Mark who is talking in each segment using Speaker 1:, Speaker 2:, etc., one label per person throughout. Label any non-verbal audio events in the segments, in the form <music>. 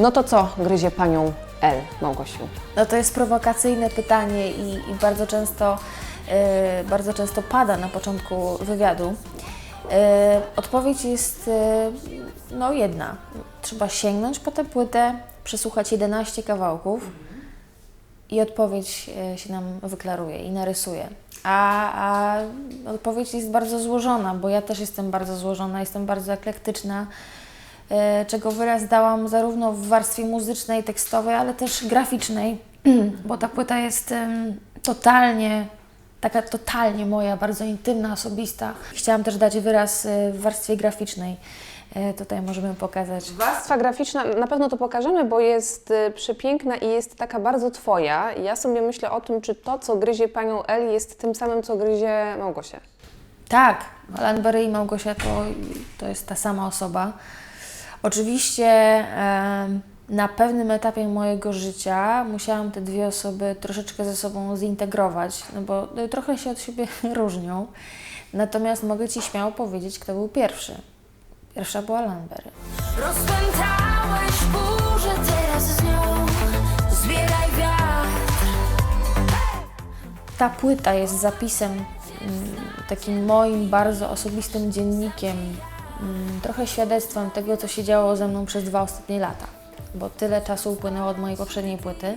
Speaker 1: No to co gryzie panią L, Małgosiu?
Speaker 2: No to jest prowokacyjne pytanie i, i bardzo, często, e, bardzo często pada na początku wywiadu. E, odpowiedź jest e, no jedna. Trzeba sięgnąć po tę płytę, przesłuchać 11 kawałków i odpowiedź się nam wyklaruje i narysuje. A, a odpowiedź jest bardzo złożona, bo ja też jestem bardzo złożona, jestem bardzo eklektyczna, czego wyraz dałam zarówno w warstwie muzycznej, tekstowej, ale też graficznej, <clears throat> bo ta płyta jest totalnie, taka totalnie moja, bardzo intymna, osobista. Chciałam też dać wyraz e, w warstwie graficznej. E, Tutaj możemy pokazać.
Speaker 1: Warstwa graficzna, na pewno to pokażemy, bo jest przepiękna i jest taka bardzo twoja. Ja sobie myślę o tym, czy to, co gryzie panią L, jest tym samym, co gryzie Małgosię.
Speaker 2: Tak, Alan Berry i Małgosia to, to jest ta sama osoba. Oczywiście na pewnym etapie mojego życia musiałam te dwie osoby troszeczkę ze sobą zintegrować, no bo y, trochę się od siebie <laughs> różnią. Natomiast mogę Ci śmiało powiedzieć, kto był pierwszy. Pierwsza była Alan Berry.
Speaker 3: Rozpętałeś burzę, teraz z nią zbieraj wiatr.
Speaker 2: Ta płyta jest zapisem, mm, takim moim bardzo osobistym dziennikiem, trochę świadectwem tego, co się działo ze mną przez dwa ostatnie lata, bo tyle czasu upłynęło od mojej poprzedniej płyty.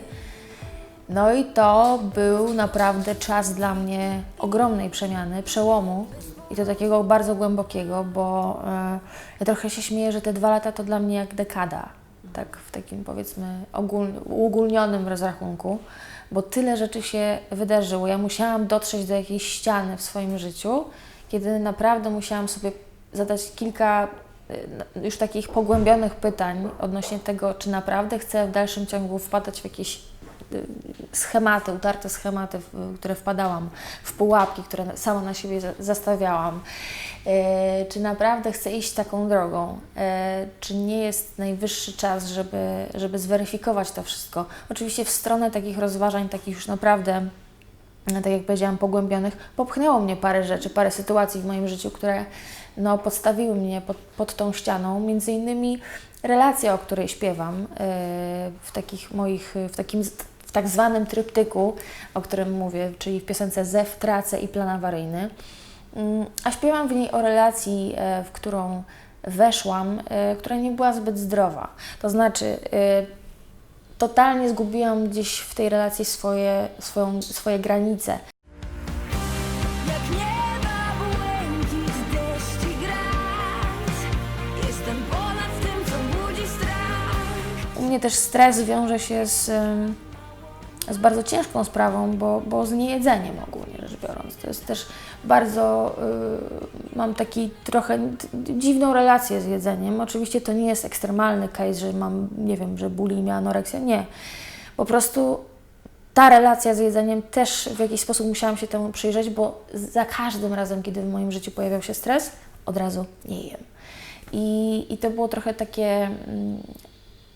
Speaker 2: No i to był naprawdę czas dla mnie ogromnej przemiany, przełomu i to takiego bardzo głębokiego, bo e, ja trochę się śmieję, że te dwa lata to dla mnie jak dekada, tak w takim powiedzmy ogól, uogólnionym rozrachunku, bo tyle rzeczy się wydarzyło. Ja musiałam dotrzeć do jakiejś ściany w swoim życiu, kiedy naprawdę musiałam sobie zadać kilka y, już takich pogłębionych pytań odnośnie tego, czy naprawdę chcę w dalszym ciągu wpadać w jakieś y, schematy, utarte schematy, w które wpadałam, w pułapki, które sama na siebie za- zastawiałam. Czy naprawdę chcę iść taką drogą? Czy nie jest najwyższy czas, żeby, żeby zweryfikować to wszystko? Oczywiście w stronę takich rozważań, takich już naprawdę no, tak jak powiedziałam, pogłębionych, popchnęło mnie parę rzeczy, parę sytuacji w moim życiu, które no, podstawiły mnie pod, pod tą ścianą. Między innymi relacja, o której śpiewam yy, w takich moich, w takim w tak zwanym tryptyku, o którym mówię, czyli w piosence Zew, Tracę i Plan awaryjny. Mm, A śpiewam w niej o relacji, e, w którą weszłam, e, która nie była zbyt zdrowa. To znaczy, e, totalnie zgubiłam gdzieś w tej relacji swoje, swoją, swoje granice. Mnie też stres wiąże się z, z bardzo ciężką sprawą, bo, bo z niejedzeniem ogólnie rzecz biorąc. To jest też bardzo, y, mam taki trochę dziwną relację z jedzeniem. Oczywiście to nie jest ekstremalny case, że mam, nie wiem, że bulimia, anoreksja, nie. Po prostu ta relacja z jedzeniem też w jakiś sposób musiałam się temu przyjrzeć, bo za każdym razem, kiedy w moim życiu pojawiał się stres, od razu nie jem. I, i to było trochę takie mm,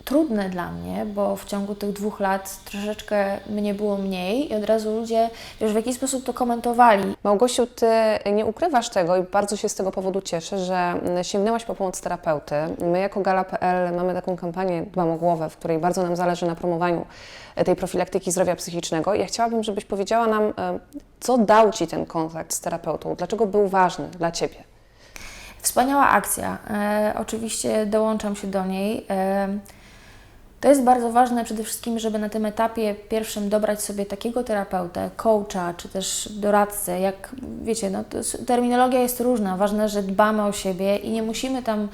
Speaker 2: trudne dla mnie, bo w ciągu tych dwóch lat troszeczkę mnie było mniej i od razu ludzie już w jakiś sposób to komentowali.
Speaker 1: Małgosiu, ty nie ukrywasz tego i bardzo się z tego powodu cieszę, że sięgnęłaś po pomoc terapeuty. My jako Gala.pl mamy taką kampanię Dbam o głowę, w której bardzo nam zależy na promowaniu e, tej profilaktyki zdrowia psychicznego. Ja chciałabym, żebyś powiedziała nam, e, co dał Ci ten kontakt z terapeutą, dlaczego był ważny dla Ciebie.
Speaker 2: Wspaniała akcja. E, oczywiście dołączam się do niej. E, to jest bardzo ważne przede wszystkim, żeby na tym etapie pierwszym dobrać sobie takiego terapeutę, coacha czy też doradcę. Jak wiecie, no terminologia jest różna. Ważne, że dbamy o siebie i nie musimy tam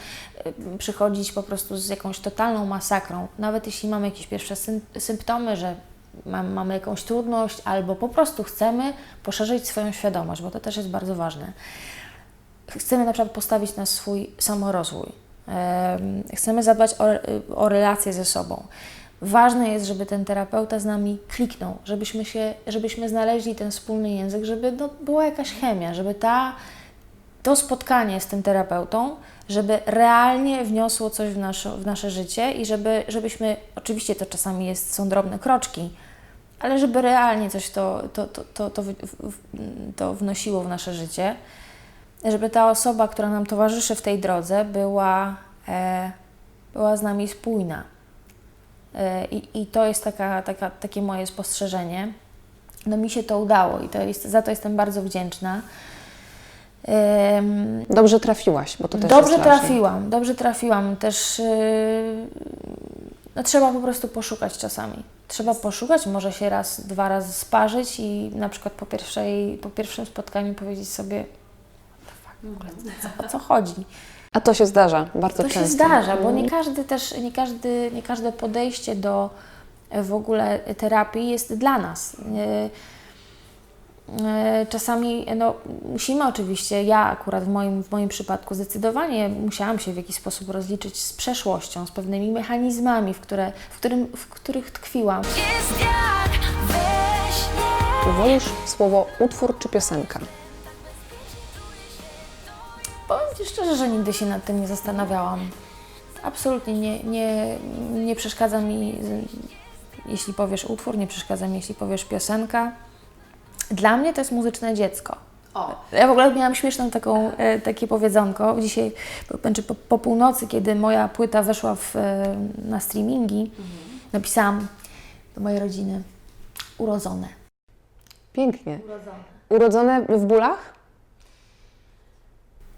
Speaker 2: przychodzić po prostu z jakąś totalną masakrą. Nawet jeśli mamy jakieś pierwsze sym- symptomy, że mam, mamy jakąś trudność albo po prostu chcemy poszerzyć swoją świadomość, bo to też jest bardzo ważne chcemy na przykład postawić na swój samorozwój. Em, Chcemy zadbać o, o relacje ze sobą. Ważne jest, żeby ten terapeuta z nami kliknął, żebyśmy, się, żebyśmy znaleźli ten wspólny język, żeby no, była jakaś chemia, żeby ta, to spotkanie z tym terapeutą, żeby realnie wniosło coś w nasze, w nasze życie i żeby, żebyśmy, oczywiście to czasami jest, są drobne kroczki, ale żeby realnie coś to, to, to, to, to, to wnosiło w nasze życie żeby ta osoba, która nam towarzyszy w tej drodze, była, e, była z nami spójna. E, I, i to jest taka, taka, takie moje spostrzeżenie. No mi się to udało i to jest, za to jestem bardzo wdzięczna.
Speaker 1: Dobrze trafiłaś, bo to też
Speaker 2: Dobrze
Speaker 1: jest ważne.
Speaker 2: trafiłam, dobrze trafiłam. Też yy, no, trzeba po prostu poszukać czasami. Trzeba poszukać, może się raz, dwa razy sparzyć i na przykład po, pierwszej, po pierwszym spotkaniu powiedzieć sobie "What the fuck, w ogóle, co, o co chodzi.
Speaker 1: A to się zdarza bardzo
Speaker 2: To
Speaker 1: często.
Speaker 2: się zdarza, bo nie każdy też, nie, każdy, nie każde podejście do e, w ogóle terapii jest dla nas. E, e, Czasami no, musimy oczywiście, ja akurat w moim, w moim przypadku zdecydowanie musiałam się w jakiś sposób rozliczyć z przeszłością, z pewnymi mechanizmami, w, które, w, którym, w których tkwiłam.
Speaker 3: Jest jak we śnie
Speaker 1: Wolisz słowo utwór czy piosenka?
Speaker 2: Powiem Ci szczerze, że nigdy się nad tym nie zastanawiałam. Absolutnie nie, nie, nie przeszkadza mi, jeśli powiesz utwór, nie przeszkadza mi, jeśli powiesz piosenka. Dla mnie to jest muzyczne dziecko. Ja w ogóle miałam śmieszną taką, e, takie powiedzonko. Dzisiaj, po- znaczy po, po północy, kiedy moja płyta weszła w, e, na streamingi, napisałam do mojej rodziny urodzone.
Speaker 1: Pięknie. Urodzone w bólach?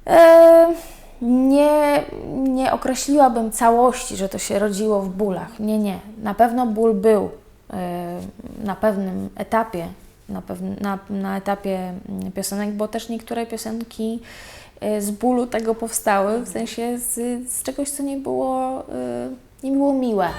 Speaker 2: E, nie, nie określiłabym całości, że to się rodziło w bólach. Nie, nie. Na pewno ból był e, na pewnym etapie, na, pewn, na, na etapie mm, piosenek, bo też niektóre piosenki e, z bólu tego powstały, w sensie z, z czegoś, co nie było, e, nie było miłe.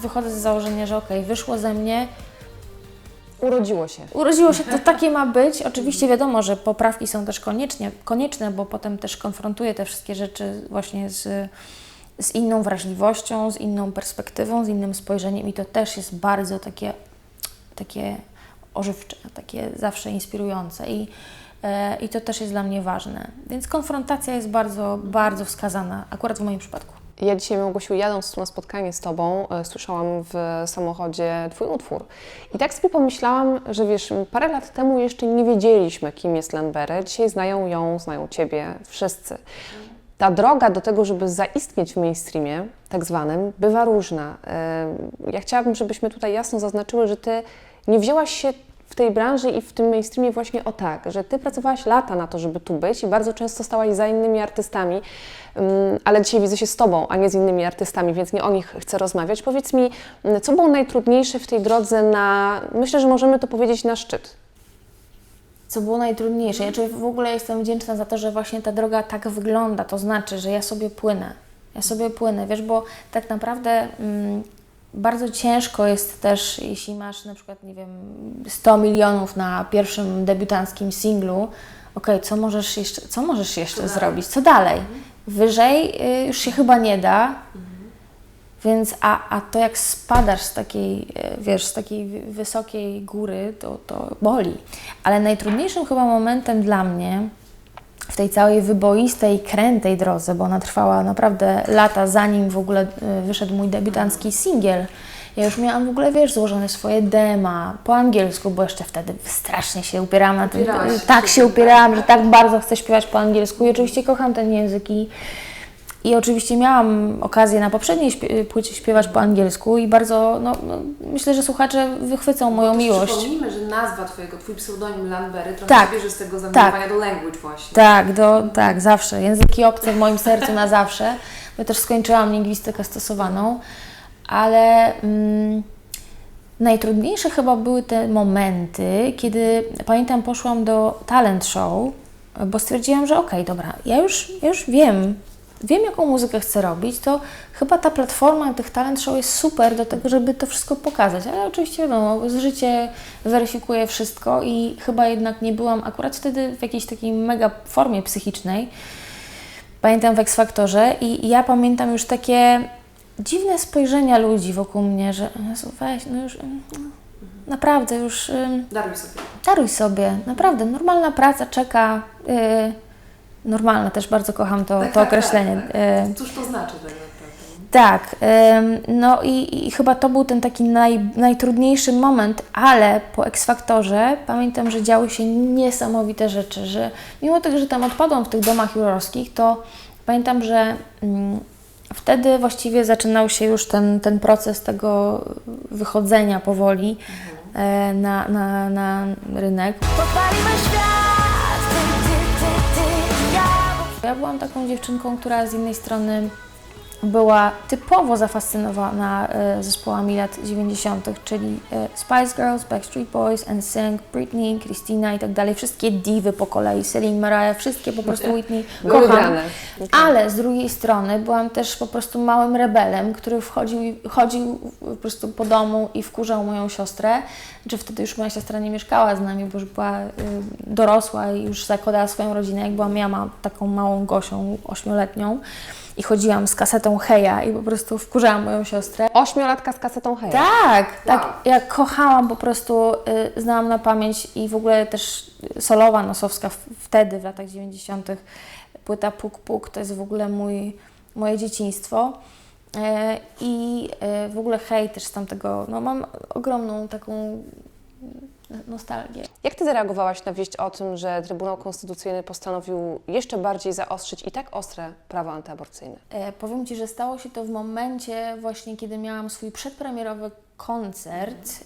Speaker 2: Wychodzę z założenia, że okej, wyszło ze mnie,
Speaker 1: Urodziło się.
Speaker 2: Urodziło się, to takie ma być. Oczywiście wiadomo, że poprawki są też koniecznie, konieczne, bo potem też konfrontuję te wszystkie rzeczy właśnie z, z inną wrażliwością, z inną perspektywą, z innym spojrzeniem i to też jest bardzo takie, takie ożywcze, takie zawsze inspirujące i, e, i to też jest dla mnie ważne. Więc konfrontacja jest bardzo, bardzo wskazana, akurat w moim przypadku.
Speaker 1: Ja dzisiaj, Małgosiu, jadąc tu na spotkanie z Tobą, e, słyszałam w samochodzie Twój utwór. I tak sobie pomyślałam, że wiesz, parę lat temu jeszcze nie wiedzieliśmy, kim jest Lanberę. Dzisiaj znają ją, znają Ciebie wszyscy. Ta droga do tego, żeby zaistnieć w mainstreamie, tak zwanym, bywa różna. E, Ja chciałabym, żebyśmy tutaj jasno zaznaczyły, że Ty nie wzięłaś się w tej branży i w tym mainstreamie właśnie o tak, że Ty pracowałaś lata na to, żeby tu być i bardzo często stałaś za innymi artystami, Ym, ale dzisiaj widzę się z Tobą, a nie z innymi artystami, więc nie o nich chcę rozmawiać. Powiedz mi, m, co było najtrudniejsze w tej drodze na, myślę, że możemy to powiedzieć, na szczyt?
Speaker 2: Co było najtrudniejsze? Ja w ogóle jestem wdzięczna za to, że właśnie ta droga tak wygląda. To znaczy, że ja sobie płynę. Ja sobie płynę, wiesz, bo tak naprawdę mm, bardzo ciężko jest też, jeśli masz na przykład, nie wiem, 100 milionów na pierwszym debiutanckim singlu, okej, co możesz jeszcze, co możesz jeszcze zrobić? Co dalej? Wyżej y, już się chyba nie da. Więc, a, a to jak spadasz z takiej, e, wiesz, z takiej wy- wysokiej góry, to, to boli. Ale najtrudniejszym chyba momentem dla mnie w tej całej wyboistej, krętej drodze, bo ona trwała naprawdę lata, zanim w ogóle e, wyszedł mój debiutancki singiel. Ja już miałam w ogóle, wiesz, złożone swoje dema po angielsku, bo jeszcze wtedy strasznie się upierałam na tym.
Speaker 4: Upierałaś.
Speaker 2: Tak się upierałam, że tak bardzo chcę śpiewać po angielsku i oczywiście kocham ten język i, i oczywiście miałam okazję na poprzedniej płycie śpiewać po angielsku i bardzo, no, no myślę, że słuchacze wychwycą moją
Speaker 4: Też
Speaker 2: miłość.
Speaker 4: Przypomnijmy, że nazwa Twojego, Twój pseudonim Lanbery trochę
Speaker 2: Tak.
Speaker 4: bierze z tego zawoływania do language właśnie.
Speaker 2: Tak, do, tak, zawsze. Języki obce w moim sercu na zawsze. Ja też skończyłam lingwistykę stosowaną, ale mm, najtrudniejsze chyba były te momenty, kiedy pamiętam, poszłam do talent show, bo stwierdziłam, że okej, dobra, ja już, ja już wiem, wiem jaką muzykę chcę robić, to chyba ta platforma tych talent show jest super do tego, żeby to wszystko pokazać. Ale oczywiście wiadomo, życie weryfikuje wszystko i chyba jednak nie byłam akurat wtedy w jakiejś takiej mega formie psychicznej. Pamiętam w X-Faktorze i ja pamiętam już takie dziwne spojrzenia ludzi wokół mnie, że Jezu, weź, no już mm, naprawdę już
Speaker 4: Daruj sobie.
Speaker 2: daruj sobie, naprawdę, normalna praca czeka, yy, normalna, też bardzo kocham to,
Speaker 4: Tak,
Speaker 2: to
Speaker 4: tak,
Speaker 2: określenie.
Speaker 4: tak, tak.
Speaker 2: Yy,
Speaker 4: Cóż to znaczy tak naprawdę?
Speaker 2: Tak, no i, i chyba to był ten taki naj, najtrudniejszy moment, ale po X-Faktorze pamiętam, że działy się niesamowite rzeczy, że mimo tego, że tam odpadłam w tych domach jurorskich, to pamiętam, że mm, wtedy właściwie zaczynał się już ten, ten proces tego wychodzenia powoli e, na, na, na rynek.
Speaker 3: Podpalimy świat ja
Speaker 2: byłam taką dziewczynką, która z jednej strony była typowo zafascynowana e, zespołami lat 90., czyli e, Spice Girls, Backstreet Boys, NSYNC, Britney, Christina i tak dalej. Wszystkie diwy po kolei, Celine, Mariah, wszystkie po prostu Whitney kocham. Ale z drugiej strony byłam też po prostu małym rebelem, który wchodził, chodził po prostu po domu i wkurzał moją siostrę, że wtedy już moja siostra nie mieszkała z nami, bo już była y, dorosła i już zakładała swoją rodzinę, jak byłam ja ma, taką małą Gosią, ośmioletnią i chodziłam z kasetą Heja i po prostu wkurzałam moją siostrę.
Speaker 1: Ośmiolatka z kasetą Hej.
Speaker 2: Tak, tak.
Speaker 4: Wow.
Speaker 2: Ja kochałam po prostu, y, znałam na pamięć i w ogóle też solowa nosowska w, wtedy, w latach 90. Płyta Puk Puk to jest w ogóle mój, moje dzieciństwo. E, I e, w ogóle hej też z tamtego, no mam ogromną taką nostalgię.
Speaker 1: Jak Ty zareagowałaś na wieść o tym, że Trybunał Konstytucyjny postanowił jeszcze bardziej zaostrzyć i tak ostre prawo antyaborcyjne?
Speaker 2: E, powiem Ci, że stało się to w momencie właśnie, kiedy miałam swój przedpremierowy koncert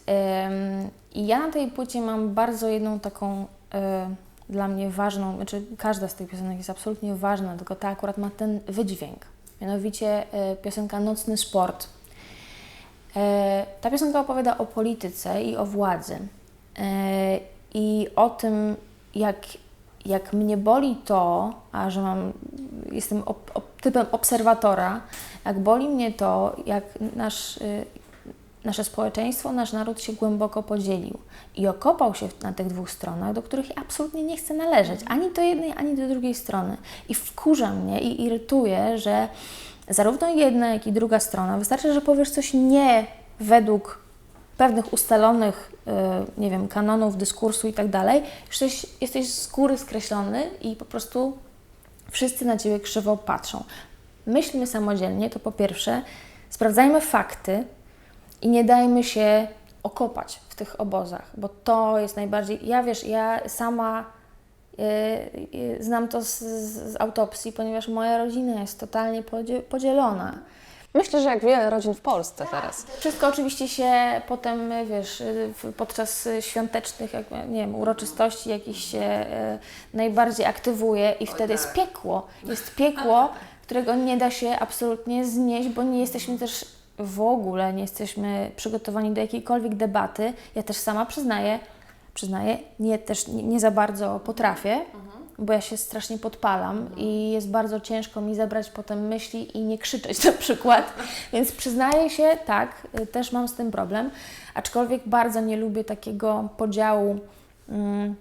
Speaker 2: i ja na tej płycie mam bardzo jedną taką e, dla mnie ważną, znaczy każda z tych piosenek jest absolutnie ważna, tylko ta akurat ma ten wydźwięk, mianowicie e, piosenka Nocny Sport. E, ta piosenka opowiada o polityce i o władzy i o tym, jak, jak mnie boli to, a że mam, jestem typem obserwatora, jak boli mnie to, jak nasz, y, nasze społeczeństwo, nasz naród się głęboko podzielił i okopał się na tych dwóch stronach, do których absolutnie nie chcę należeć, ani do jednej, ani do drugiej strony. I wkurza mnie i irytuje, że zarówno jedna, jak i druga strona, wystarczy, że powiesz coś nie według pewnych ustalonych, y, nie wiem, kanonów, dyskursu i tak dalej, jesteś, z góry skreślony i po prostu wszyscy na Ciebie krzywo patrzą. Myślmy samodzielnie, to po pierwsze, sprawdzajmy fakty i nie dajmy się okopać w tych obozach, bo to jest najbardziej. Ja wiesz, ja sama y, y, znam to z, z, autopsji, ponieważ moja rodzina jest totalnie podzie- podzielona.
Speaker 1: Myślę, że jak wiele rodzin w Polsce teraz.
Speaker 2: Wszystko oczywiście się potem, wiesz, w- podczas świątecznych, jak, nie wiem, uroczystości jakichś się najbardziej aktywuje i wtedy jest piekło. Jest piekło, którego nie da się absolutnie znieść, bo nie jesteśmy też w ogóle, nie jesteśmy przygotowani do jakiejkolwiek debaty. Ja też sama przyznaję, przyznaję, nie, też nie, nie za bardzo potrafię, bo ja się strasznie podpalam i jest bardzo ciężko mi zabrać potem myśli i nie krzyczeć na przykład. Więc przyznaję się, tak, y, też mam z tym problem, aczkolwiek bardzo nie lubię takiego podziału. Mm,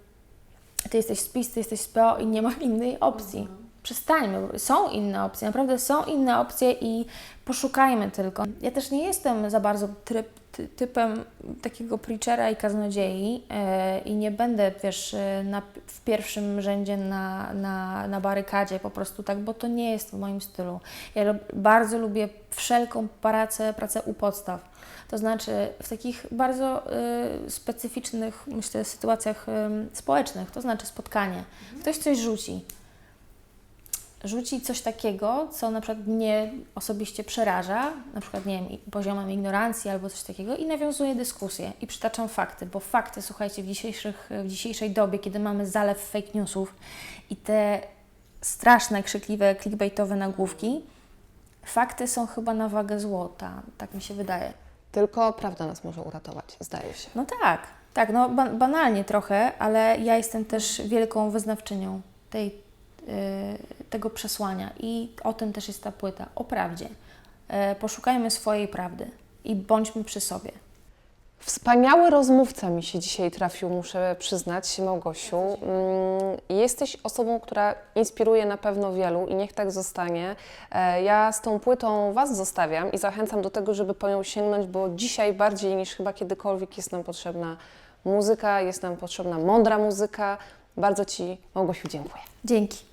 Speaker 2: ty jesteś z PiS, ty jesteś z PO i nie ma innej opcji. Przestańmy, są inne opcje, naprawdę są inne opcje i poszukajmy tylko. Ja też nie jestem za bardzo tryb, ty, typem takiego preachera i kaznodziei e, i nie będę, wiesz, e, na, w pierwszym rzędzie na, na, na barykadzie po prostu tak, bo to nie jest w moim stylu. Ja bardzo lubię wszelką pracę, pracę u podstaw. To znaczy w takich bardzo y, specyficznych, myślę, sytuacjach y, społecznych, to znaczy spotkanie. Ktoś coś rzuci. Rzuci coś takiego, co na przykład mnie osobiście przeraża, na przykład, nie wiem, poziomem ignorancji albo coś takiego i nawiązuje dyskusję i przytaczam fakty, bo fakty, słuchajcie, w, dzisiejszych, w dzisiejszej dobie, kiedy mamy zalew fake newsów i te straszne, krzykliwe, clickbaitowe nagłówki, fakty są chyba na wagę złota, tak mi się wydaje.
Speaker 1: Tylko prawda nas może uratować, zdaje się.
Speaker 2: No tak, tak, no ba- banalnie trochę, ale ja jestem też wielką wyznawczynią tej, tego przesłania i o tym też jest ta płyta, o prawdzie. E, poszukajmy swojej prawdy i bądźmy przy sobie.
Speaker 1: Wspaniały rozmówca mi się dzisiaj trafił, muszę przyznać, Małgosiu. Mm, Jesteś osobą, która inspiruje na pewno wielu i niech tak zostanie. E, Ja z tą płytą Was zostawiam i zachęcam do tego, żeby po nią sięgnąć, bo dzisiaj bardziej niż chyba kiedykolwiek jest nam potrzebna muzyka, jest nam potrzebna mądra muzyka. Bardzo Ci, Małgosiu, dziękuję.
Speaker 2: Dzięki.